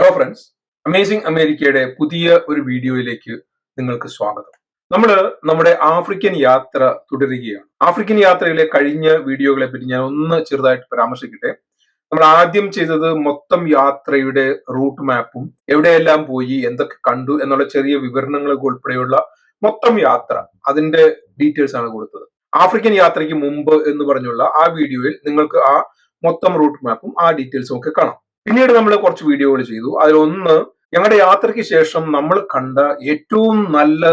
Hello friends amazing അമേരിക്കയുടെ പുതിയ ഒരു വീഡിയോയിലേക്ക് നിങ്ങൾക്ക് സ്വാഗതം. നമ്മൾ നമ്മുടെ ആഫ്രിക്കൻ യാത്ര തുടരുകയാണ്. ആഫ്രിക്കൻ യാത്രയിലെ കഴിഞ്ഞ വീഡിയോകളെ പറ്റി ഞാൻ ഒന്ന് ചെറുതായിട്ട് പരാമർശിക്കട്ടെ. നമ്മൾ ആദ്യം ചെയ്തത് മൊത്തം യാത്രയുടെ റൂട്ട് മാപ്പും എവിടെയെല്ലാം പോയി എന്തൊക്കെ കണ്ടു എന്നുള്ള ചെറിയ വിവരണങ്ങളൊക്കെ ഉൾപ്പെടെയുള്ള മൊത്തം യാത്ര അതിന്റെ ഡീറ്റെയിൽസ് ആണ് കൊടുത്തത്. ആഫ്രിക്കൻ യാത്രയ്ക്ക് മുമ്പ് എന്ന് പറഞ്ഞുള്ള ആ വീഡിയോയിൽ നിങ്ങൾക്ക് ആ മൊത്തം റൂട്ട് മാപ്പും ആ ഡീറ്റെയിൽസും ഒക്കെ കാണാം. പിന്നീട് നമ്മൾ കുറച്ച് വീഡിയോകൾ ചെയ്തു. അതിലൊന്ന് ഞങ്ങളുടെ യാത്രയ്ക്ക് ശേഷം നമ്മൾ കണ്ട ഏറ്റവും നല്ല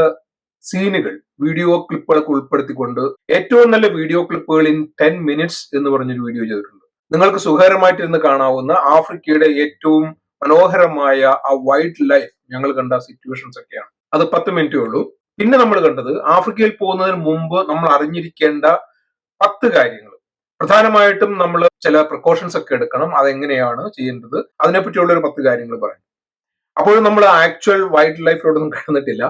സീനുകൾ വീഡിയോ ക്ലിപ്പുകളൊക്കെ ഉൾപ്പെടുത്തിക്കൊണ്ട് ഏറ്റവും നല്ല video clips in ten minutes എന്ന് പറഞ്ഞൊരു വീഡിയോ ചെയ്തിട്ടുണ്ട്. നിങ്ങൾക്ക് സുഖകരമായിട്ടിരുന്ന് കാണാവുന്ന ആഫ്രിക്കയുടെ ഏറ്റവും മനോഹരമായ ആ വൈൽഡ് ലൈഫ് ഞങ്ങൾ കണ്ട സിറ്റുവേഷൻസ് ഒക്കെയാണ്. അത് പത്ത് മിനിറ്റേ ഉള്ളൂ. പിന്നെ നമ്മൾ കണ്ടത് ആഫ്രിക്കയിൽ പോകുന്നതിന് മുമ്പ് നമ്മൾ അറിഞ്ഞിരിക്കേണ്ട പത്ത് കാര്യങ്ങൾ. പ്രധാനമായിട്ടും നമ്മൾ ചില പ്രിക്കോഷൻസ് ഒക്കെ എടുക്കണം. അതെങ്ങനെയാണ് ചെയ്യേണ്ടത്? അതിനെപ്പറ്റിയുള്ള ഒരു പത്ത് കാര്യങ്ങൾ പറയാം. അപ്പോഴും നമ്മൾ ആക്ച്വൽ വൈൽഡ് ലൈഫിലോട്ടൊന്നും കിടന്നിട്ടില്ല.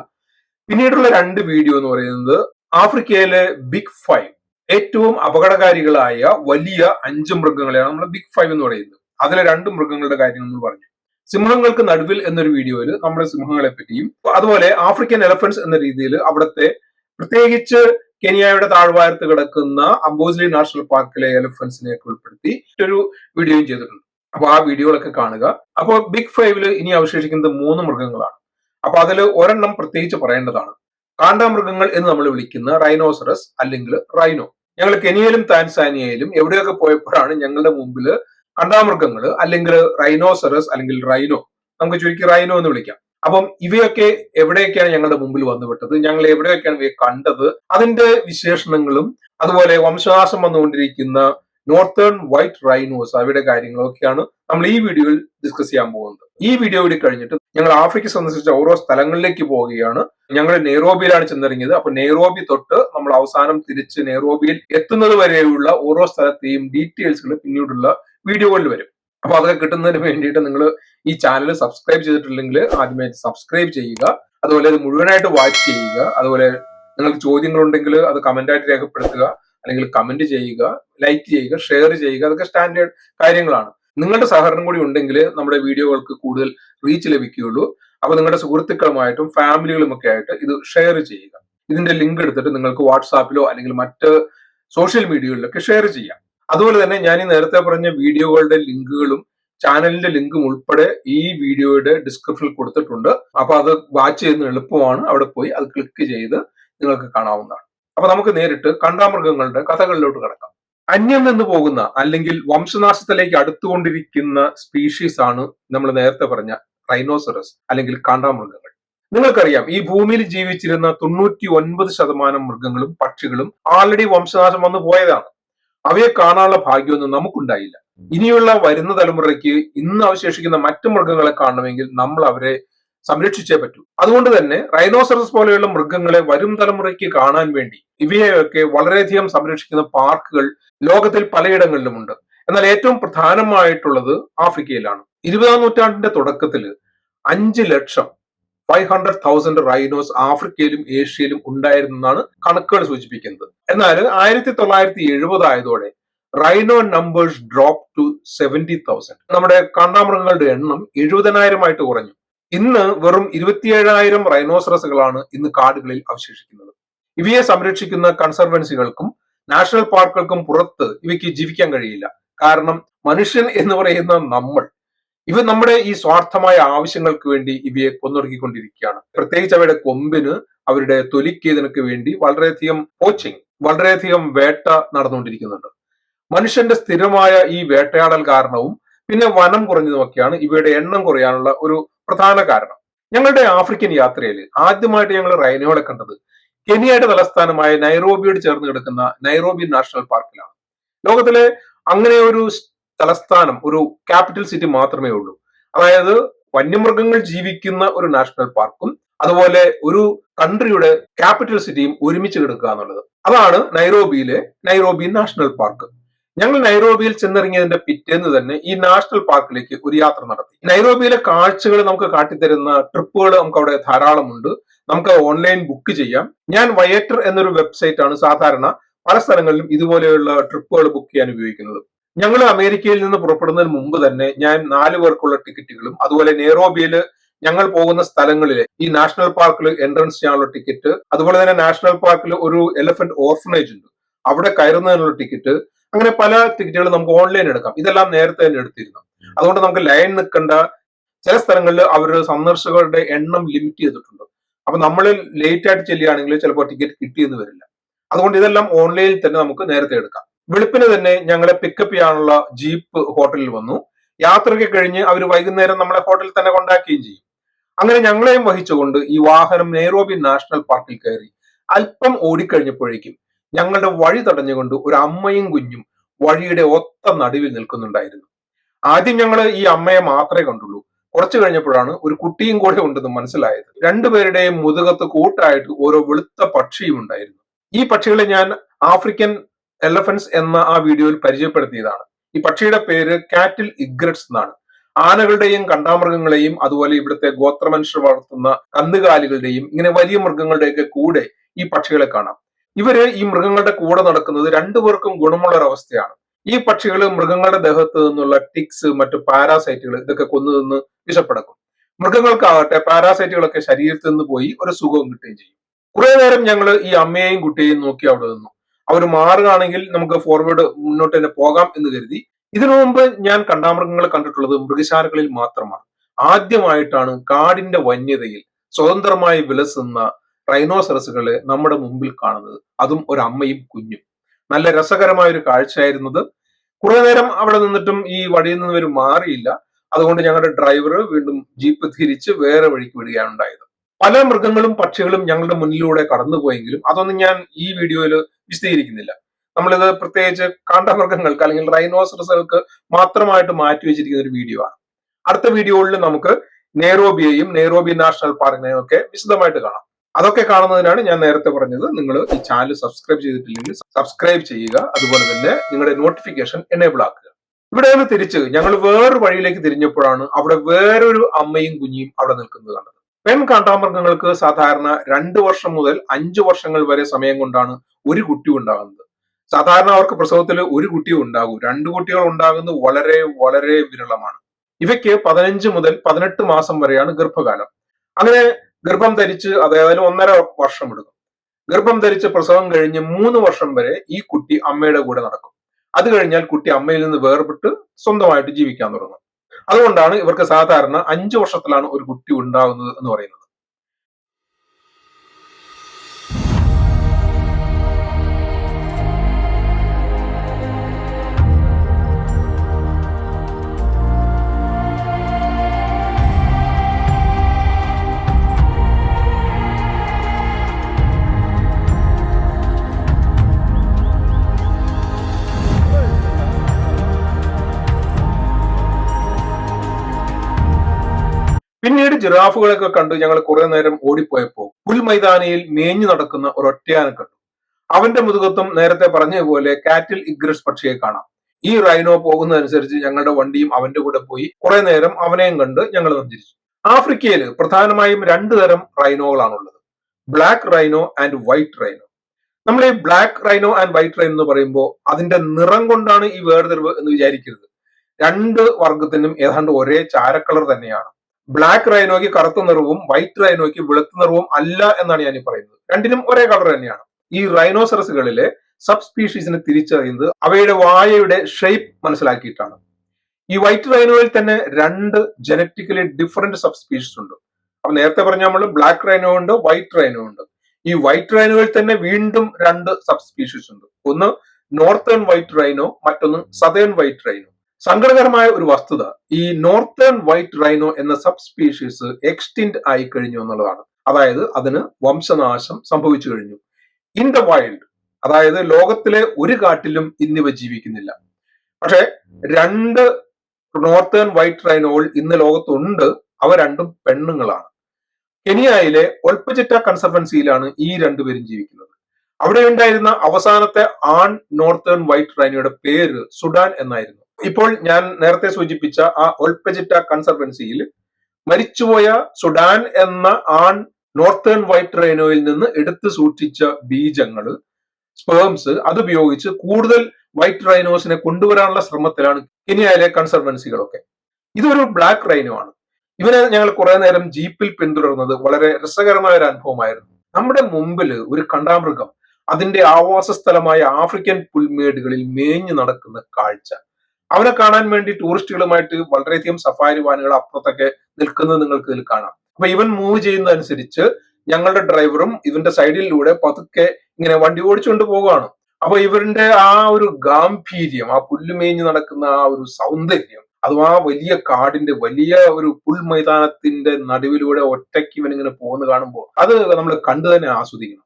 പിന്നീടുള്ള രണ്ട് വീഡിയോ എന്ന് പറയുന്നത് ആഫ്രിക്കയിലെ ബിഗ് ഫൈവ് ഏറ്റവും അപകടകാരികളായ വലിയ അഞ്ച് മൃഗങ്ങളെയാണ് നമ്മൾ ബിഗ് ഫൈവ് എന്ന് പറയുന്നത്. അതിലെ രണ്ട് മൃഗങ്ങളുടെ കാര്യം നമ്മൾ പറഞ്ഞു. സിംഹങ്ങൾക്ക് നടുവിൽ എന്നൊരു വീഡിയോയിൽ നമ്മുടെ സിംഹങ്ങളെ പറ്റിയും അതുപോലെ ആഫ്രിക്കൻ എലഫൻസ് എന്ന രീതിയിൽ അവിടുത്തെ പ്രത്യേകിച്ച് കെനിയയുടെ താഴ്വാരത്ത് കിടക്കുന്ന അംബോസ്ലി നാഷണൽ പാർക്കിലെ എലിഫന്റ്സിനെ ഒക്കെ ഉൾപ്പെടുത്തി ഒരു വീഡിയോയും ചെയ്തിട്ടുണ്ട്. അപ്പൊ ആ വീഡിയോകളൊക്കെ കാണുക. അപ്പോൾ ബിഗ് ഫൈവിൽ ഇനി അവശേഷിക്കുന്നത് മൂന്ന് മൃഗങ്ങളാണ്. അപ്പൊ അതിൽ ഒരെണ്ണം പ്രത്യേകിച്ച് പറയേണ്ടതാണ്. കാണ്ടാമൃഗങ്ങൾ എന്ന് നമ്മൾ വിളിക്കുന്ന റൈനോസറസ് അല്ലെങ്കിൽ റൈനോ ഞങ്ങൾ കെനിയയിലും താൻസാനിയയിലും എവിടെയൊക്കെ പോയപ്പോഴാണ് ഞങ്ങളുടെ മുമ്പിൽ കണ്ടാമൃഗങ്ങൾ അല്ലെങ്കിൽ റൈനോസറസ് അല്ലെങ്കിൽ റൈനോ നമുക്ക് ചുരുക്കി റൈനോ എന്ന് വിളിക്കാം. അപ്പം ഇവയൊക്കെ എവിടെയൊക്കെയാണ് ഞങ്ങളുടെ മുമ്പിൽ വന്നുവിട്ടത് ഞങ്ങൾ എവിടെയൊക്കെയാണ് ഇവയെ കണ്ടത്? അതിന്റെ വിശേഷണങ്ങളും അതുപോലെ വംശനാശം വന്നുകൊണ്ടിരിക്കുന്ന നോർത്തേൺ വൈറ്റ് റൈനോസ് അവയുടെ കാര്യങ്ങളൊക്കെയാണ് നമ്മൾ ഈ വീഡിയോയിൽ ഡിസ്കസ് ചെയ്യാൻ പോകുന്നത്. ഈ വീഡിയോ കൂടി കഴിഞ്ഞിട്ട് ഞങ്ങൾ ആഫ്രിക്ക സന്ദർശിച്ച ഓരോ സ്ഥലങ്ങളിലേക്ക് പോവുകയാണ്. ഞങ്ങൾ നെയ്റോബിയിലാണ് ചെന്നിറങ്ങിയത്. അപ്പൊ നെയ്റോബി തൊട്ട് നമ്മൾ അവസാനം തിരിച്ച് നെയ്റോബിയിൽ എത്തുന്നത് വരെയുള്ള ഓരോ സ്ഥലത്തെയും ഡീറ്റെയിൽസുകൾ പിന്നീടുള്ള വീഡിയോകളിൽ വരും. അപ്പൊ അതൊക്കെ കിട്ടുന്നതിന് വേണ്ടിയിട്ട് നിങ്ങൾ ഈ ചാനൽ സബ്സ്ക്രൈബ് ചെയ്തിട്ടില്ലെങ്കിൽ ആദ്യമേ സബ്സ്ക്രൈബ് ചെയ്യുക. അതുപോലെ അത് മുഴുവനായിട്ട് വാച്ച് ചെയ്യുക. അതുപോലെ നിങ്ങൾക്ക് ചോദ്യങ്ങളുണ്ടെങ്കിൽ അത് കമന്റായിട്ട് രേഖപ്പെടുത്തുക. അല്ലെങ്കിൽ കമന്റ് ചെയ്യുക ലൈക്ക് ചെയ്യുക ഷെയർ ചെയ്യുക. അതൊക്കെ സ്റ്റാൻഡേർഡ് കാര്യങ്ങളാണ്. നിങ്ങളുടെ സഹകരണം കൂടി ഉണ്ടെങ്കിൽ നമ്മുടെ വീഡിയോകൾക്ക് കൂടുതൽ റീച്ച് ലഭിക്കുകയുള്ളൂ. അപ്പൊ നിങ്ങളുടെ സുഹൃത്തുക്കളുമായിട്ടും ഫാമിലികളും ഒക്കെ ആയിട്ട് ഇത് ഷെയർ ചെയ്യുക. ഇതിന്റെ ലിങ്ക് എടുത്തിട്ട് നിങ്ങൾക്ക് വാട്സാപ്പിലോ അല്ലെങ്കിൽ മറ്റ് സോഷ്യൽ മീഡിയകളിലൊക്കെ ഷെയർ ചെയ്യാം. അതുപോലെ തന്നെ ഞാൻ ഈ നേരത്തെ പറഞ്ഞ വീഡിയോകളുടെ ലിങ്കുകളും ചാനലിന്റെ ലിങ്കും ഉൾപ്പെടെ ഈ വീഡിയോയുടെ ഡിസ്ക്രിപ്ഷനിൽ കൊടുത്തിട്ടുണ്ട്. അപ്പൊ അത് വാച്ച് ചെയ്യുന്ന എളുപ്പമാണ്. അവിടെ പോയി അത് ക്ലിക്ക് ചെയ്ത് നിങ്ങൾക്ക് കാണാവുന്നതാണ്. അപ്പൊ നമുക്ക് നേരിട്ട് കണ്ടാമൃഗങ്ങളുടെ കഥകളിലോട്ട് കിടക്കാം. അന്യം നിന്ന് പോകുന്ന അല്ലെങ്കിൽ വംശനാശത്തിലേക്ക് അടുത്തുകൊണ്ടിരിക്കുന്ന സ്പീഷീസ് ആണ് നമ്മൾ നേരത്തെ പറഞ്ഞ റൈനോസറസ് അല്ലെങ്കിൽ കാണ്ടാമൃഗങ്ങൾ. നിങ്ങൾക്കറിയാം ഈ ഭൂമിയിൽ ജീവിച്ചിരുന്ന തൊണ്ണൂറ്റി ഒൻപത് ശതമാനം മൃഗങ്ങളും പക്ഷികളും ആൾറെഡി വംശനാശം വന്നു പോയതാണ്. അവയെ കാണാനുള്ള ഭാഗ്യമൊന്നും നമുക്കുണ്ടായില്ല. ഇനിയുള്ള വരുന്ന തലമുറയ്ക്ക് ഇന്ന് അവശേഷിക്കുന്ന മറ്റു മൃഗങ്ങളെ കാണണമെങ്കിൽ നമ്മൾ അവരെ സംരക്ഷിച്ചേ പറ്റൂ. അതുകൊണ്ട് തന്നെ റൈനോസറസ് പോലെയുള്ള മൃഗങ്ങളെ വരും തലമുറയ്ക്ക് കാണാൻ വേണ്ടി ഇവയൊക്കെ വളരെയധികം സംരക്ഷിക്കുന്ന പാർക്കുകൾ ലോകത്തിൽ പലയിടങ്ങളിലുമുണ്ട്. എന്നാൽ ഏറ്റവും പ്രധാനമായിട്ടുള്ളത് ആഫ്രിക്കയിലാണ്. ഇരുപതാം നൂറ്റാണ്ടിന്റെ തുടക്കത്തിൽ അഞ്ച് ലക്ഷം ഫൈവ് ഹൺഡ്രഡ് തൗസൻഡ് റൈനോസ് ആഫ്രിക്കയിലും ഏഷ്യയിലും ഉണ്ടായിരുന്നെന്നാണ് കണക്കുകൾ സൂചിപ്പിക്കുന്നത്. എന്നാൽ ആയിരത്തി തൊള്ളായിരത്തി എഴുപത് ആയതോടെ rhino numbers drop to seventy thousand നമ്മുടെ കാണ്ടാമൃഗങ്ങളുടെ എണ്ണം എഴുപതിനായിരമായിട്ട് കുറഞ്ഞു. ഇന്ന് വെറും ഇരുപത്തിയേഴായിരം റൈനോസറസുകളാണ് ഇന്ന് കാടുകളിൽ അവശേഷിക്കുന്നത്. ഇവയെ സംരക്ഷിക്കുന്ന കൺസർവൻസികൾക്കും നാഷണൽ പാർക്കുകൾക്കും പുറത്ത് ഇവയ്ക്ക് ജീവിക്കാൻ കഴിയില്ല. കാരണം മനുഷ്യൻ എന്ന് പറയുന്ന നമ്മൾ ഇവ നമ്മുടെ ഈ സ്വാർത്ഥമായ ആവശ്യങ്ങൾക്ക് വേണ്ടി ഇവയെ കൊന്നൊടുക്കിക്കൊണ്ടിരിക്കുകയാണ്. പ്രത്യേകിച്ച് അവയുടെ കൊമ്പിന് അവരുടെ തൊലിക്കേതിനൊക്കെ വേണ്ടി വളരെയധികം പോച്ചിങ് വളരെയധികം വേട്ട നടന്നുകൊണ്ടിരിക്കുന്നുണ്ട്. മനുഷ്യന്റെ സ്ഥിരമായ ഈ വേട്ടയാടൽ കാരണവും പിന്നെ വനം കുറഞ്ഞതുമൊക്കെയാണ് ഇവയുടെ എണ്ണം കുറയാനുള്ള ഒരു പ്രധാന കാരണം. ഞങ്ങളുടെ ആഫ്രിക്കൻ യാത്രയിൽ ആദ്യമായിട്ട് ഞങ്ങൾ റൈനോളെ കണ്ടത് കെനിയയുടെ തലസ്ഥാനമായ നൈറോബിയോട് ചേർന്ന് കിടക്കുന്ന നൈറോബി നാഷണൽ പാർക്കിലാണ്. ലോകത്തിലെ അങ്ങനെ ഒരു തലസ്ഥാനം ഒരു ക്യാപിറ്റൽ സിറ്റി മാത്രമേ ഉള്ളൂ. അതായത് വന്യമൃഗങ്ങൾ ജീവിക്കുന്ന ഒരു നാഷണൽ പാർക്കും അതുപോലെ ഒരു കൺട്രിയുടെ ക്യാപിറ്റൽ സിറ്റിയും ഒരുമിച്ച് കിടക്കുക എന്നുള്ളത്. അതാണ് നൈറോബിയിലെ നൈറോബി നാഷണൽ പാർക്ക് ഞങ്ങൾ നൈറോബിയിൽ ചെന്നിറങ്ങിയതിന്റെ പിറ്റേന്ന് തന്നെ ഈ നാഷണൽ പാർക്കിലേക്ക് ഒരു യാത്ര നടത്തി. നൈറോബിയിലെ കാഴ്ചകൾ നമുക്ക് കാട്ടിത്തരുന്ന ട്രിപ്പുകൾ നമുക്ക് അവിടെ ധാരാളമുണ്ട്. നമുക്ക് ഓൺലൈൻ ബുക്ക് ചെയ്യാം. ഞാൻ വയേറ്റർ എന്നൊരു വെബ്സൈറ്റ് ആണ് സാധാരണ പല സ്ഥലങ്ങളിലും ഇതുപോലെയുള്ള ട്രിപ്പുകൾ ബുക്ക് ചെയ്യാൻ ഉപയോഗിക്കുന്നത്. ഞങ്ങൾ അമേരിക്കയിൽ നിന്ന് പുറപ്പെടുന്നതിന് മുമ്പ് തന്നെ ഞാൻ നാലു പേർക്കുള്ള ടിക്കറ്റുകളും അതുപോലെ നെയ്റോബിയിൽ ഞങ്ങൾ പോകുന്ന സ്ഥലങ്ങളിൽ ഈ നാഷണൽ പാർക്കിൽ എൻട്രൻസ് ചെയ്യാനുള്ള ടിക്കറ്റ് അതുപോലെ തന്നെ നാഷണൽ പാർക്കിൽ ഒരു എലഫന്റ് ഓർഫനേജ് ഉണ്ട്. അവിടെ കയറുന്നതിനുള്ള ടിക്കറ്റ് അങ്ങനെ പല ടിക്കറ്റുകൾ നമുക്ക് ഓൺലൈൻ എടുക്കാം. ഇതെല്ലാം നേരത്തെ തന്നെ എടുത്തിരുന്നു. അതുകൊണ്ട് നമുക്ക് ലൈൻ നിൽക്കേണ്ട ചില സ്ഥലങ്ങളിൽ അവർ സന്ദർശകരുടെ എണ്ണം ലിമിറ്റ് ചെയ്തിട്ടുണ്ട്. അപ്പൊ നമ്മൾ ലേറ്റ് ആയിട്ട് ചെല്ലുകയാണെങ്കിൽ ചിലപ്പോൾ ടിക്കറ്റ് കിട്ടിയെന്ന് വരില്ല. അതുകൊണ്ട് ഇതെല്ലാം ഓൺലൈനിൽ തന്നെ നമുക്ക് നേരത്തെ എടുക്കാം. വെളുപ്പിന് തന്നെ ഞങ്ങളെ പിക്കപ്പ് ചെയ്യാനുള്ള ജീപ്പ് ഹോട്ടലിൽ വന്നു. യാത്രയ്ക്ക് കഴിഞ്ഞ് അവർ വൈകുന്നേരം നമ്മളെ ഹോട്ടലിൽ തന്നെ കൊണ്ടാക്കുകയും ചെയ്യും. അങ്ങനെ ഞങ്ങളെയും വഹിച്ചുകൊണ്ട് ഈ വാഹനം നെയ്റോബി നാഷണൽ പാർക്കിൽ കയറി. അല്പം ഓടിക്കഴിഞ്ഞപ്പോഴേക്കും ഞങ്ങളുടെ വഴി തടഞ്ഞുകൊണ്ട് ഒരു അമ്മയും കുഞ്ഞും വഴിയുടെ ഒത്ത നടുവിൽ നിൽക്കുന്നുണ്ടായിരുന്നു. ആദ്യം ഞങ്ങൾ ഈ അമ്മയെ മാത്രമേ കണ്ടുള്ളൂ. കുറച്ചു കഴിഞ്ഞപ്പോഴാണ് ഒരു കുട്ടിയും കൂടെ ഉണ്ടെന്ന് മനസ്സിലായത്. രണ്ടുപേരുടെയും മുതുകത്ത് കൂട്ടായിട്ട് ഓരോ വെളുത്ത പക്ഷിയും ഉണ്ടായിരുന്നു. ഈ പക്ഷികളെ ഞാൻ ആഫ്രിക്കൻ എലഫൻസ് എന്ന ആ വീഡിയോയിൽ പരിചയപ്പെടുത്തിയതാണ്. ഈ പക്ഷിയുടെ പേര് കാറ്റിൽ ഇഗ്രറ്റ്സ് എന്നാണ്. ആനകളുടെയും കണ്ടാമൃഗങ്ങളെയും അതുപോലെ ഇവിടുത്തെ ഗോത്രമനുഷ്യർ വളർത്തുന്ന കന്നുകാലികളുടെയും ഇങ്ങനെ വലിയ മൃഗങ്ങളുടെയൊക്കെ കൂടെ ഈ പക്ഷികളെ കാണാം. ഇവർ ഈ മൃഗങ്ങളുടെ കൂടെ നടക്കുന്നത് രണ്ടു പേർക്കും ഗുണമുള്ള ഒരു അവസ്ഥയാണ് ഈ പക്ഷികൾ മൃഗങ്ങളുടെ ദേഹത്ത് നിന്നുള്ള ടിക്സ് മറ്റു പാരാസൈറ്റുകൾ ഇതൊക്കെ കൊന്നു നിന്ന് വിഷപ്പെടുക്കും മൃഗങ്ങൾക്കാകട്ടെ പാരാസൈറ്റുകളൊക്കെ ശരീരത്തിൽ നിന്ന് പോയി ഒരു സുഖവും കിട്ടുകയും ചെയ്യും. കുറെ നേരം ഞങ്ങൾ ഈ അമ്മയെയും കുട്ടിയെയും നോക്കി അവിടെ നിന്നു. അവർ മാറുകയാണെങ്കിൽ നമുക്ക് ഫോർവേഡ് മുന്നോട്ട് തന്നെ പോകാം എന്ന് കരുതി. ഇതിനു മുമ്പ് ഞാൻ കണ്ടാമൃഗങ്ങളെ കണ്ടിട്ടുള്ളത് മൃഗശാലകളിൽ മാത്രമാണ്. ആദ്യമായിട്ടാണ് കാടിന്റെ വന്യതയിൽ സ്വതന്ത്രമായി വിലസുന്ന റൈനോസറസുകളെ നമ്മുടെ മുമ്പിൽ കാണുന്നത്. അതും ഒരു അമ്മയും കുഞ്ഞും. നല്ല രസകരമായ ഒരു കാഴ്ചയായിരുന്നത്. കുറെ നേരം അവിടെ നിന്നിട്ടും ഈ വഴിയിൽ നിന്ന് മാറിയില്ല. അതുകൊണ്ട് ഞങ്ങളുടെ ഡ്രൈവർ വീണ്ടും ജീപ്പ് തിരിച്ച് വേറെ വഴിക്ക് വിടുകയാണ് ഉണ്ടായത്. പല മൃഗങ്ങളും പക്ഷികളും ഞങ്ങളുടെ മുന്നിലൂടെ കടന്നുപോയെങ്കിലും അതൊന്നും ഞാൻ ഈ വീഡിയോയിൽ വിശദീകരിക്കുന്നില്ല. നമ്മളിത് പ്രത്യേകിച്ച് കാണ്ടമൃഗങ്ങൾക്ക് അല്ലെങ്കിൽ റൈനോസറസുകൾക്ക് മാത്രമായിട്ട് മാറ്റി വെച്ചിരിക്കുന്ന ഒരു വീഡിയോ ആണ്. അടുത്ത വീഡിയോയിൽ നമുക്ക് നെയ്റോബിയെയും നെയ്റോബി നാഷണൽ പാർക്കിനെയും ഒക്കെ വിശദമായിട്ട് കാണാം. അതൊക്കെ കാണുന്നതിനാണ് ഞാൻ നേരത്തെ പറഞ്ഞത്. നിങ്ങൾ ഈ ചാനൽ സബ്സ്ക്രൈബ് ചെയ്തിട്ടില്ലെങ്കിൽ സബ്സ്ക്രൈബ് ചെയ്യുക. അതുപോലെ തന്നെ നിങ്ങളുടെ നോട്ടിഫിക്കേഷൻ എനേബിൾ ആക്കുക. ഇവിടെ നിന്ന് തിരിച്ച് ഞങ്ങൾ വേറൊരു വഴിയിലേക്ക് തിരിഞ്ഞപ്പോഴാണ് അവിടെ വേറൊരു അമ്മയും കുഞ്ഞിയും അവിടെ നിൽക്കുന്നത് കണ്ടത്. പെൺ കാണ്ടാമൃഗങ്ങൾക്ക് സാധാരണ രണ്ട് വർഷം മുതൽ അഞ്ചു വർഷങ്ങൾ വരെ സമയം കൊണ്ടാണ് ഒരു കുട്ടി ഉണ്ടാകുന്നത്. സാധാരണ അവർക്ക് പ്രസവത്തിൽ ഒരു കുട്ടി ഉണ്ടാകും. രണ്ട് കുട്ടികൾ ഉണ്ടാകുന്നത് വളരെ വളരെ വിരളമാണ്. ഇവയ്ക്ക് പതിനഞ്ച് മുതൽ പതിനെട്ട് മാസം വരെയാണ് ഗർഭകാലം. അങ്ങനെ ഗർഭം ധരിച്ച് അതായത് ഒന്നര വർഷം എടുക്കും. ഗർഭം ധരിച്ച് പ്രസവം കഴിഞ്ഞ് മൂന്ന് വർഷം വരെ ഈ കുട്ടി അമ്മയുടെ കൂടെ നടക്കും. അത് കഴിഞ്ഞാൽ കുട്ടി അമ്മയിൽ നിന്ന് വേർപെട്ട് സ്വന്തമായിട്ട് ജീവിക്കാൻ തുടങ്ങും. അതുകൊണ്ടാണ് ഇവർക്ക് സാധാരണ അഞ്ചു വർഷത്തിലാണ് ഒരു കുട്ടി ഉണ്ടാകുന്നത് എന്ന് പറയുന്നത്. പിന്നീട് ജിറാഫുകളൊക്കെ കണ്ടു ഞങ്ങൾ കുറെ നേരം ഓടിപ്പോയപ്പോ പുൽമൈതാനിയിൽ മേഞ്ഞു നടക്കുന്ന ഒരു ഒറ്റയാനെ കണ്ടു. അവന്റെ മുതുകത്തും നേരത്തെ പറഞ്ഞതുപോലെ കാറ്റിൽ ഇഗ്രസ് പക്ഷിയെ കാണാം. ഈ റൈനോ പോകുന്നതനുസരിച്ച് ഞങ്ങളുടെ വണ്ടിയും അവന്റെ കൂടെ പോയി കുറെ നേരം അവനെയും കണ്ട് ഞങ്ങൾ സഞ്ചരിച്ചു. ആഫ്രിക്കയിൽ പ്രധാനമായും രണ്ടു തരം റൈനോകളാണുള്ളത് black rhino and white rhino നമ്മൾ ഈ black rhino and white rhino എന്ന് പറയുമ്പോൾ അതിന്റെ നിറം കൊണ്ടാണ് ഈ വേർതിരിവ് എന്ന് വിചാരിക്കരുത്. രണ്ട് വർഗത്തിനും ഏതാണ്ട് ഒരേ ചാരക്കളർ തന്നെയാണ്. ബ്ലാക്ക് റൈനോയ്ക്ക് കറുത്ത നിറവും വൈറ്റ് റൈനോയ്ക്ക് വെളുത്ത നിറവും അല്ല എന്നാണ് ഞാൻ ഈ പറയുന്നത്. രണ്ടിനും ഒരേ കളർ തന്നെയാണ്. ഈ റൈനോസറസുകളിലെ സബ് സ്പീഷീസിനെ തിരിച്ചറിയുന്നത് അവയുടെ വായയുടെ ഷേപ്പ് മനസ്സിലാക്കിയിട്ടാണ്. ഈ വൈറ്റ് റൈനോയിൽ തന്നെ രണ്ട് ജനറ്റിക്കലി ഡിഫറെന്റ് സബ് സ്പീഷീസ് ഉണ്ട്. അപ്പൊ നേരത്തെ പറഞ്ഞ നമ്മൾ ബ്ലാക്ക് റൈനോ ഉണ്ട് വൈറ്റ് റൈനോ ഉണ്ട്. ഈ വൈറ്റ് റൈനോയിൽ തന്നെ വീണ്ടും രണ്ട് സബ് സ്പീഷീസ് ഉണ്ട്. ഒന്ന് നോർത്തേൺ വൈറ്റ് റൈനോ മറ്റൊന്ന് സതേൺ വൈറ്റ് റൈനോ സങ്കടകരമായ ഒരു വസ്തുത ഈ നോർത്തേൺ വൈറ്റ് റൈനോ എന്ന സബ് സ്പീഷീസ് എക്സ്റ്റിൻഡ് ആയി കഴിഞ്ഞു എന്നുള്ളതാണ്. അതായത് അതിന് വംശനാശം സംഭവിച്ചു കഴിഞ്ഞു. ഇൻ ദ വൈൽഡ് അതായത് ലോകത്തിലെ ഒരു കാട്ടിലും ഇന്നിവ ജീവിക്കുന്നില്ല. പക്ഷെ രണ്ട് നോർത്തേൺ വൈറ്റ് റൈനോൾ ഇന്ന് ലോകത്തുണ്ട്. അവ രണ്ടും പെണ്ണുങ്ങളാണ്. കെനിയയിലെ ഒൽപ്പചിറ്റ കൺസർവൻസിയിലാണ് ഈ രണ്ടുപേരും ജീവിക്കുന്നത്. അവിടെ ഉണ്ടായിരുന്ന അവസാനത്തെ ആൺ നോർത്തേൺ വൈറ്റ് റൈനോയുടെ പേര് സുഡാൻ എന്നായിരുന്നു. ഇപ്പോൾ ഞാൻ നേരത്തെ സൂചിപ്പിച്ച ആ ഒൽപ്പജിറ്റ കൺസർവൻസിയിൽ മരിച്ചുപോയ സുഡാൻ എന്ന ആൺ നോർത്തേൺ വൈറ്റ് റൈനോയിൽ നിന്ന് എടുത്തു സൂക്ഷിച്ച ബീജങ്ങൾ സ്പേംസ് അതുപയോഗിച്ച് കൂടുതൽ വൈറ്റ് റൈനോസിനെ കൊണ്ടുവരാനുള്ള ശ്രമത്തിലാണ് കെനിയയിലെ കൺസർവൻസികളൊക്കെ. ഇതൊരു ബ്ലാക്ക് റൈനോ ആണ്. ഇവനെ ഞങ്ങൾ കുറെ നേരം ജീപ്പിൽ പിന്തുടർന്നത് വളരെ രസകരമായ ഒരു അനുഭവമായിരുന്നു. നമ്മുടെ മുമ്പിൽ ഒരു കണ്ടാമൃഗം അതിന്റെ ആവാസ സ്ഥലമായ ആഫ്രിക്കൻ പുൽമേടുകളിൽ മേഞ്ഞു നടക്കുന്ന കാഴ്ച. അവനെ കാണാൻ വേണ്ടി ടൂറിസ്റ്റുകളുമായിട്ട് വളരെയധികം സഫാരി വാനുകൾ അപ്പുറത്തൊക്കെ നിൽക്കുന്നത് നിങ്ങൾക്ക് ഇതിൽ കാണാം. അപ്പൊ ഇവൻ മൂവ് ചെയ്യുന്നതനുസരിച്ച് ഞങ്ങളുടെ ഡ്രൈവറും ഇവന്റെ സൈഡിലൂടെ പതുക്കെ ഇങ്ങനെ വണ്ടി ഓടിച്ചുകൊണ്ട് പോവുകയാണ്. അപ്പൊ ഇവരുടെ ആ ഒരു ഗാംഭീര്യം ആ പുല്ലുമേഞ്ഞ് നടക്കുന്ന ആ ഒരു സൗന്ദര്യം അതും ആ വലിയ കാടിന്റെ വലിയ ഒരു പുൽമൈതാനത്തിന്റെ നടുവിലൂടെ ഒറ്റയ്ക്ക് ഇവൻ ഇങ്ങനെ പോകുന്ന കാണുമ്പോൾ അത് നമ്മൾ കണ്ടു തന്നെ ആസ്വദിക്കണം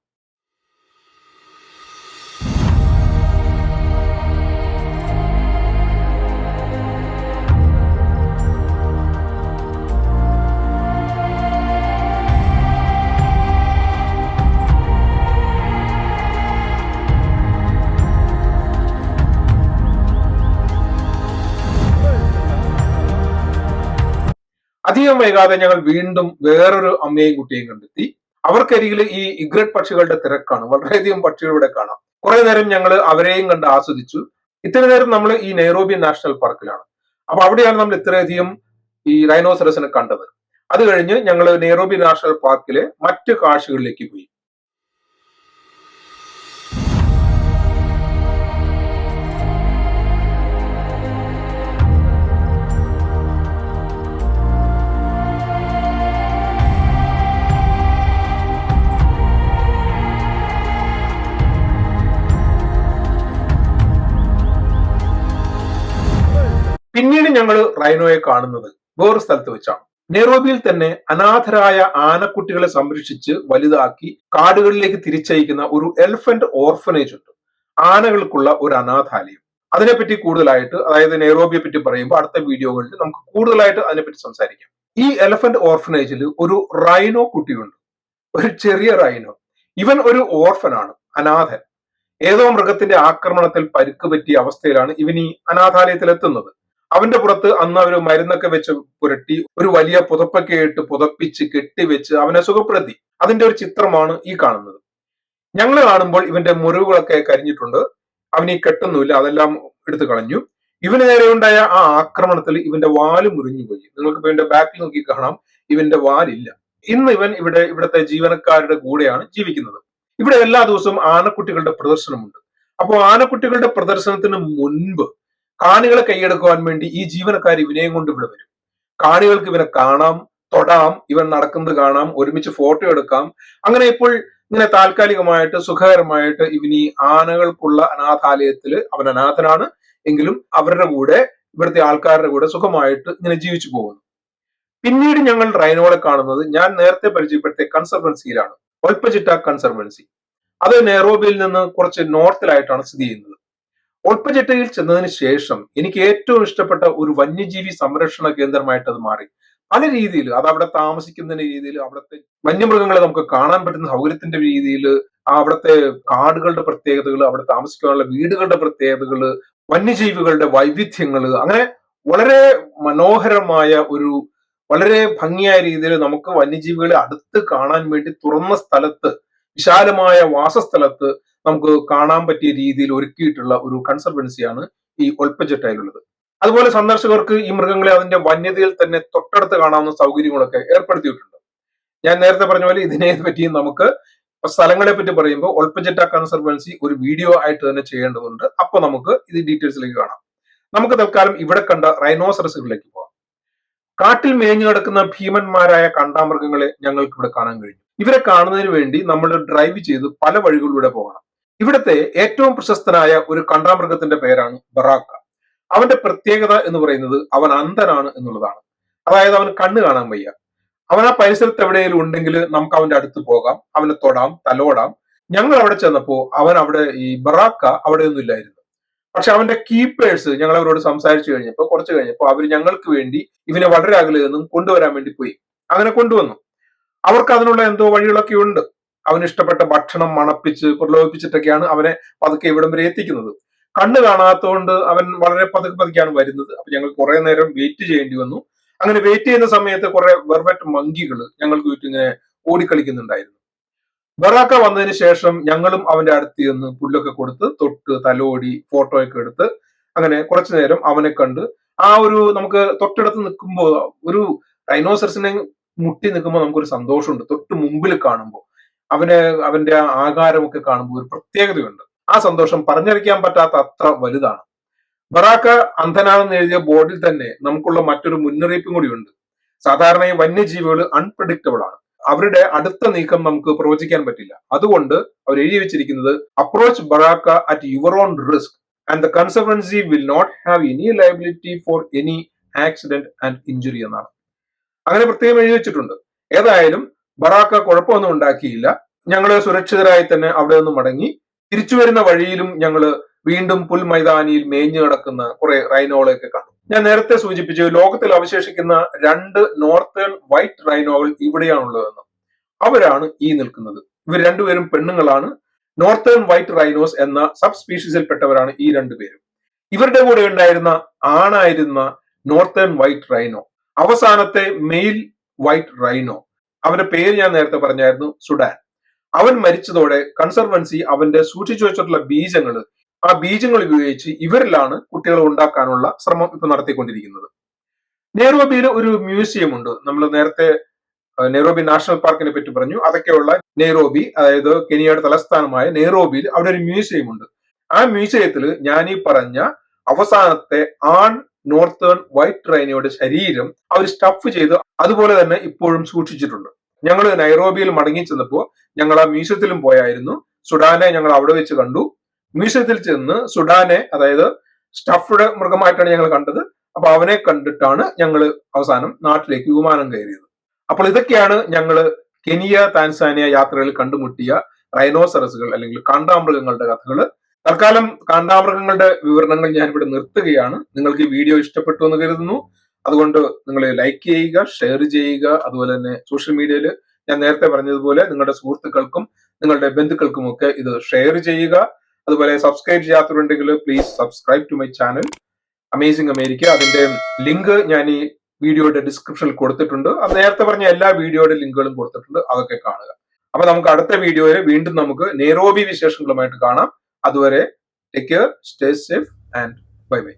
അധികം വൈകാതെ ഞങ്ങൾ വീണ്ടും വേറൊരു അമ്മയും കുട്ടിയെയും കണ്ടെത്തി. അവർക്കരികിൽ ഈ ഇഗ്രറ്റ് പക്ഷികളുടെ തിരക്കാണ് വളരെയധികം പക്ഷികൾ ഇവിടെ കാണാം. കുറെ നേരം ഞങ്ങൾ അവരെയും കണ്ട് ആസ്വദിച്ചു. ഇത്ര നേരം നമ്മൾ ഈ നെയ്റോബി നാഷണൽ പാർക്കിലാണ്. അപ്പൊ അവിടെയാണ് നമ്മൾ ഇത്രയധികം ഈ റൈനോസറസിനെ കണ്ടത്. അത് കഴിഞ്ഞ് ഞങ്ങൾ നെയ്റോബി നാഷണൽ പാർക്കിലെ മറ്റ് കാഴ്ചകളിലേക്ക് പോയി. പിന്നീട് ഞങ്ങൾ റൈനോയെ കാണുന്നത് വേറൊരു സ്ഥലത്ത് വെച്ചാണ്. നെറോബിയിൽ തന്നെ അനാഥരായ ആനക്കുട്ടികളെ സംരക്ഷിച്ച് വലുതാക്കി കാടുകളിലേക്ക് തിരിച്ചയക്കുന്ന ഒരു എലിഫന്റ് ഓർഫനേജ് ഉണ്ട്. ആനകൾക്കുള്ള ഒരു അനാഥാലയം. അതിനെപ്പറ്റി കൂടുതലായിട്ട് അതായത് നെറോബിയെ പറ്റി പറയുമ്പോൾ അടുത്ത വീഡിയോകളിൽ നമുക്ക് കൂടുതലായിട്ട് അതിനെപ്പറ്റി സംസാരിക്കാം. ഈ എലഫന്റ് ഓർഫനേജിൽ ഒരു റൈനോ കുട്ടിയുണ്ട്. ഒരു ചെറിയ റൈനോ ഇവൻ ഒരു ഓർഫനാണ് അനാഥൻ. ഏതോ മൃഗത്തിന്റെ ആക്രമണത്തിൽ പരുക്ക് പറ്റിയ അവസ്ഥയിലാണ് ഇവൻ ഈ അനാഥാലയത്തിൽ എത്തുന്നത് അവന്റെ പുറത്ത് അന്ന് അവർ മരുന്നൊക്കെ വെച്ച് പുരട്ടി ഒരു വലിയ പുതപ്പൊക്കെ ഇട്ട് പുതപ്പിച്ച് കെട്ടിവെച്ച് അവനെ സുഖപ്പെടുത്തി. അതിന്റെ ഒരു ചിത്രമാണ് ഈ കാണുന്നത്. ഞങ്ങൾ കാണുമ്പോൾ ഇവന്റെ മുറിവുകളൊക്കെ കരിഞ്ഞിട്ടുണ്ട്. അവന് കെട്ടൊന്നുമില്ല അതെല്ലാം എടുത്തു കളഞ്ഞു. ഇവന് നേരെ ഉണ്ടായ ആ ആക്രമണത്തിൽ ഇവന്റെ വാൽ മുറിഞ്ഞുപോയി നിങ്ങൾക്ക് ഇവന്റെ ബാക്കിൽ നോക്കി കാണാം. ഇവന്റെ വാലില്ല. ഇന്ന് ഇവൻ ഇവിടെ ഇവിടുത്തെ ജീവനക്കാരുടെ കൂടെയാണ് ജീവിക്കുന്നത്. ഇവിടെ എല്ലാ ദിവസവും ആനക്കുട്ടികളുടെ പ്രദർശനമുണ്ട്. അപ്പോൾ ആനക്കുട്ടികളുടെ പ്രദർശനത്തിന് മുൻപ് കാണികളെ കൈയെടുക്കുവാൻ വേണ്ടി ഈ ജീവനക്കാർ ഇവനെയും കൊണ്ട് ഇവിടെ വരും. കാണികൾക്ക് ഇവനെ കാണാം തൊടാം ഇവൻ നടക്കുന്നത് കാണാം ഒരുമിച്ച് ഫോട്ടോ എടുക്കാം. അങ്ങനെ ഇപ്പോൾ ഇങ്ങനെ താൽക്കാലികമായിട്ട് സുഖകരമായിട്ട് ഇവൻ ഈ ആനകൾക്കുള്ള അനാഥാലയത്തിൽ അവൻ അനാഥനാണ്. എങ്കിലും അവരുടെ കൂടെ ഇവിടുത്തെ ആൾക്കാരുടെ കൂടെ സുഖമായിട്ട് ഇങ്ങനെ ജീവിച്ചു പോകുന്നു. പിന്നീട് ഞങ്ങൾ റൈനോളെ കാണുന്നത് ഞാൻ നേരത്തെ പരിചയപ്പെടുത്തിയ കൺസർവൻസിയിലാണ്. ഒൽപ്പചിട്ട കൺസർവൻസി. അത് നെയറോബിയിൽ നിന്ന് കുറച്ച് നോർത്തിലായിട്ടാണ് സ്ഥിതി ചെയ്യുന്നത്. ഒൾപ്പചെട്ടയിൽ ചെന്നതിന് ശേഷം എനിക്ക് ഏറ്റവും ഇഷ്ടപ്പെട്ട ഒരു വന്യജീവി സംരക്ഷണ കേന്ദ്രമായിട്ട് അത് മാറി. പല രീതിയിൽ അത് അവിടെ താമസിക്കുന്നതിന്റെ രീതിയിൽ അവിടുത്തെ വന്യമൃഗങ്ങളെ നമുക്ക് കാണാൻ പറ്റുന്ന സൗകര്യത്തിന്റെ രീതിയിൽ അവിടുത്തെ കാടുകളുടെ പ്രത്യേകതകൾ അവിടെ താമസിക്കാനുള്ള വീടുകളുടെ പ്രത്യേകതകൾ വന്യജീവികളുടെ വൈവിധ്യങ്ങൾ അങ്ങനെ വളരെ മനോഹരമായ ഒരു വളരെ ഭംഗിയായ രീതിയിൽ നമുക്ക് വന്യജീവികളെ അടുത്ത് കാണാൻ വേണ്ടി തുറന്ന സ്ഥലത്ത് വിശാലമായ വാസസ്ഥലത്ത് നമുക്ക് കാണാൻ പറ്റിയ രീതിയിൽ ഒരുക്കിയിട്ടുള്ള ഒരു കൺസർവൻസിയാണ് ഈ ഒൽപ്പജെട്ടായിലുള്ളത്. അതുപോലെ സന്ദർശകർക്ക് ഈ മൃഗങ്ങളെ അതിന്റെ വന്യതയിൽ തന്നെ തൊട്ടടുത്ത് കാണാവുന്ന സൗകര്യങ്ങളൊക്കെ ഏർപ്പെടുത്തിയിട്ടുണ്ട്. ഞാൻ നേരത്തെ പറഞ്ഞ പോലെ ഇതിനെ പറ്റിയും നമുക്ക് സ്ഥലങ്ങളെ പറ്റി പറയുമ്പോൾ ഒൾപ്പജെറ്റ കൺസർവൻസി ഒരു വീഡിയോ ആയിട്ട് തന്നെ ചെയ്യേണ്ടതുണ്ട്. അപ്പൊ നമുക്ക് ഇത് ഡീറ്റെയിൽസിലേക്ക് കാണാം. നമുക്ക് തൽക്കാലം ഇവിടെ കണ്ട റൈനോസറസുകളിലേക്ക് പോകാം. കാട്ടിൽ മേഞ്ഞു കിടക്കുന്ന ഭീമന്മാരായ കണ്ടാമൃഗങ്ങളെ ഞങ്ങൾക്ക് ഇവിടെ കാണാൻ കഴിഞ്ഞു. ഇവരെ കാണുന്നതിന് വേണ്ടി നമ്മൾ ഡ്രൈവ് ചെയ്ത് പല വഴികളിലൂടെ പോകണം. ഇവിടുത്തെ ഏറ്റവും പ്രശസ്തനായ ഒരു കണ്ടാമൃഗത്തിന്റെ പേരാണ് ബറാക്ക. അവന്റെ പ്രത്യേകത എന്ന് പറയുന്നത് അവൻ അന്ധനാണ് എന്നുള്ളതാണ്. അതായത് അവൻ കണ്ണ് കാണാൻ വയ്യ. അവൻ ആ പരിസരത്ത് എവിടെയെങ്കിലും ഉണ്ടെങ്കിൽ നമുക്ക് അവന്റെ അടുത്ത് പോകാം. അവനെ തൊടാം തലോടാം. ഞങ്ങൾ അവിടെ ചെന്നപ്പോ അവൻ അവിടെ ഈ ബറാക്ക അവിടെ ഒന്നും ഇല്ലായിരുന്നു. പക്ഷെ അവന്റെ കീപ്പേഴ്സ് ഞങ്ങൾ അവരോട് സംസാരിച്ചു കഴിഞ്ഞപ്പോൾ കുറച്ച് കഴിഞ്ഞപ്പോൾ അവർ ഞങ്ങൾക്ക് വേണ്ടി ഇവനെ വളരെ അകലെ നിന്നും കൊണ്ടുവരാൻ വേണ്ടി പോയി. അങ്ങനെ കൊണ്ടുവന്നു. അവർക്ക് അതിനുള്ള എന്തോ വഴികളൊക്കെ ഉണ്ട്. അവന് ഇഷ്ടപ്പെട്ട ഭക്ഷണം മണപ്പിച്ച് പ്രലോഭിപ്പിച്ചിട്ടൊക്കെയാണ് അവനെ പതുക്കെ ഇവിടം വരെ എത്തിക്കുന്നത്. കണ്ണ് കാണാത്തതുകൊണ്ട് അവൻ വളരെ പതുക്കെ പതുക്കെയാണ് വരുന്നത്. അപ്പൊ ഞങ്ങൾ കുറെ നേരം വെയിറ്റ് ചെയ്യേണ്ടി വന്നു. അങ്ങനെ വെയിറ്റ് ചെയ്യുന്ന സമയത്ത് കുറെ വെർവറ്റ് മങ്കികൾ ഞങ്ങൾക്ക് ചുറ്റും ഇങ്ങനെ ഓടിക്കളിക്കുന്നുണ്ടായിരുന്നു. ബറാക്ക വന്നതിന് ശേഷം ഞങ്ങളും അവന്റെ അടുത്ത് ചെന്ന് പുല്ലൊക്കെ കൊടുത്ത് തൊട്ട് തലോടി ഫോട്ടോ ഒക്കെ എടുത്ത് അങ്ങനെ കുറച്ചു നേരം അവനെ കണ്ട് ആ ഒരു നമുക്ക് തൊട്ടടുത്ത് നിൽക്കുമ്പോൾ ഒരു ഡൈനോസറസിനെ മുട്ടി നിൽക്കുമ്പോൾ നമുക്കൊരു സന്തോഷമുണ്ട്. തൊട്ട് മുമ്പിൽ കാണുമ്പോൾ അവന് അവന്റെ ആകാരമൊക്കെ കാണുമ്പോൾ ഒരു പ്രത്യേകതയുണ്ട്. ആ സന്തോഷം പറഞ്ഞറിയിക്കാൻ പറ്റാത്ത അത്ര വലുതാണ്. ബറാക്ക അന്ധനാണെന്ന് എഴുതിയ ബോർഡിൽ തന്നെ നമുക്കുള്ള മറ്റൊരു മുന്നറിയിപ്പും കൂടിയുണ്ട്. സാധാരണ വന്യജീവികൾ അൺപ്രഡിക്റ്റബിൾ ആണ്. അവരുടെ അടുത്ത നീക്കം നമുക്ക് പ്രവചിക്കാൻ പറ്റില്ല. അതുകൊണ്ട് അവർ എഴുതി വെച്ചിരിക്കുന്നത് approach Baraka at your own risk and the conservancy will not have any liability for any accident and injury എന്നാണ്. അങ്ങനെ പ്രത്യേകം എഴുതി വെച്ചിട്ടുണ്ട്. ഏതായാലും ബറാക്ക കുഴപ്പമൊന്നും ഉണ്ടാക്കിയില്ല. ഞങ്ങൾ സുരക്ഷിതരായി തന്നെ അവിടെ നിന്ന് മടങ്ങി. തിരിച്ചു വരുന്ന വഴിയിലും ഞങ്ങൾ വീണ്ടും പുൽമൈതാനിയിൽ മേഞ്ഞു കിടക്കുന്ന കുറെ റൈനോകളെയൊക്കെ കണ്ടു. ഞാൻ നേരത്തെ സൂചിപ്പിച്ചു ലോകത്തിൽ അവശേഷിക്കുന്ന രണ്ട് നോർത്തേൺ വൈറ്റ് റൈനോകൾ ഇവിടെയാണുള്ളതെന്ന്. അവരാണ് ഈ നിൽക്കുന്നത്. ഇവർ രണ്ടുപേരും പെണ്ണുങ്ങളാണ്. നോർത്തേൺ വൈറ്റ് റൈനോസ് എന്ന സബ് സ്പീഷീസിൽപ്പെട്ടവരാണ് ഈ രണ്ടുപേരും. ഇവരുടെ കൂടെ ഉണ്ടായിരുന്ന ആണായിരുന്ന നോർത്തേൺ വൈറ്റ് റൈനോ അവസാനത്തെ മെയിൽ വൈറ്റ് റൈനോ അവന്റെ പേര് ഞാൻ നേരത്തെ പറഞ്ഞായിരുന്നു സുഡാൻ. അവൻ മരിച്ചതോടെ കൺസർവൻസി അവന്റെ സൂക്ഷിച്ചു വെച്ചിട്ടുള്ള ബീജങ്ങൾ ആ ബീജങ്ങൾ ഉപയോഗിച്ച് ഇവരിലാണ് കുട്ടികളെ ഉണ്ടാക്കാനുള്ള ശ്രമം ഇപ്പൊ നടത്തിക്കൊണ്ടിരിക്കുന്നത്. നെയ്റോബിയിൽ ഒരു മ്യൂസിയം ഉണ്ട്. നമ്മൾ നേരത്തെ നെയ്റോബി നാഷണൽ പാർക്കിനെ പറ്റി പറഞ്ഞു. അതൊക്കെയുള്ള നെയ്റോബി അതായത് കെനിയയുടെ തലസ്ഥാനമായ നെയ്റോബിയിൽ അവിടെ ഒരു മ്യൂസിയം ഉണ്ട്. ആ മ്യൂസിയത്തിൽ ഞാൻ ഈ പറഞ്ഞ അവസാനത്തെ ആൺ നോർത്തേൺ വൈറ്റ് ട്രെയിനയുടെ ശരീരം അവർ സ്റ്റഫ് ചെയ്ത് അതുപോലെ തന്നെ ഇപ്പോഴും സൂക്ഷിച്ചിട്ടുണ്ട്. ഞങ്ങൾ നൈറോബിയിൽ മടങ്ങി ചെന്നപ്പോൾ ഞങ്ങൾ ആ മ്യൂസിയത്തിലും പോയായിരുന്നു. സുഡാനെ ഞങ്ങൾ അവിടെ വെച്ച് കണ്ടു. മ്യൂസിയത്തിൽ ചെന്ന് സുഡാനെ അതായത് സ്റ്റഫ്ഡ് മൃഗമായിട്ടാണ് ഞങ്ങൾ കണ്ടത്. അപ്പൊ അവനെ കണ്ടിട്ടാണ് ഞങ്ങൾ അവസാനം നാട്ടിലേക്ക് വിമാനം കയറിയത്. അപ്പോൾ ഇതൊക്കെയാണ് ഞങ്ങൾ കെനിയ താൻസാനിയ യാത്രകളിൽ കണ്ടുമുട്ടിയ റൈനോസറസുകൾ അല്ലെങ്കിൽ കാണ്ടാമൃഗങ്ങളുടെ കഥകൾ തൽക്കാലം കാന്താമൃഗങ്ങളുടെ വിവരണങ്ങൾ ഞാൻ ഇവിടെ നിർത്തുകയാണ്. നിങ്ങൾക്ക് ഈ വീഡിയോ ഇഷ്ടപ്പെട്ടു എന്ന് കരുതുന്നു. അതുകൊണ്ട് നിങ്ങൾ ലൈക്ക് ചെയ്യുക ഷെയർ ചെയ്യുക അതുപോലെ തന്നെ സോഷ്യൽ മീഡിയയിൽ ഞാൻ നേരത്തെ പറഞ്ഞതുപോലെ നിങ്ങളുടെ സുഹൃത്തുക്കൾക്കും നിങ്ങളുടെ ബന്ധുക്കൾക്കും ഒക്കെ ഇത് ഷെയർ ചെയ്യുക. അതുപോലെ സബ്സ്ക്രൈബ് ചെയ്യാത്തവരുണ്ടെങ്കിൽ please subscribe to my channel amazing America അതിന്റെ ലിങ്ക് ഞാൻ ഈ വീഡിയോയുടെ ഡിസ്ക്രിപ്ഷനിൽ കൊടുത്തിട്ടുണ്ട്. അത് നേരത്തെ പറഞ്ഞ എല്ലാ വീഡിയോയുടെ ലിങ്കുകളും കൊടുത്തിട്ടുണ്ട്. അതൊക്കെ കാണുക. അപ്പൊ നമുക്ക് അടുത്ത വീഡിയോയിൽ വീണ്ടും നമുക്ക് നെയ്റോബി വിശേഷങ്ങളുമായിട്ട് കാണാം. അതുവരെ take care stay safe and bye bye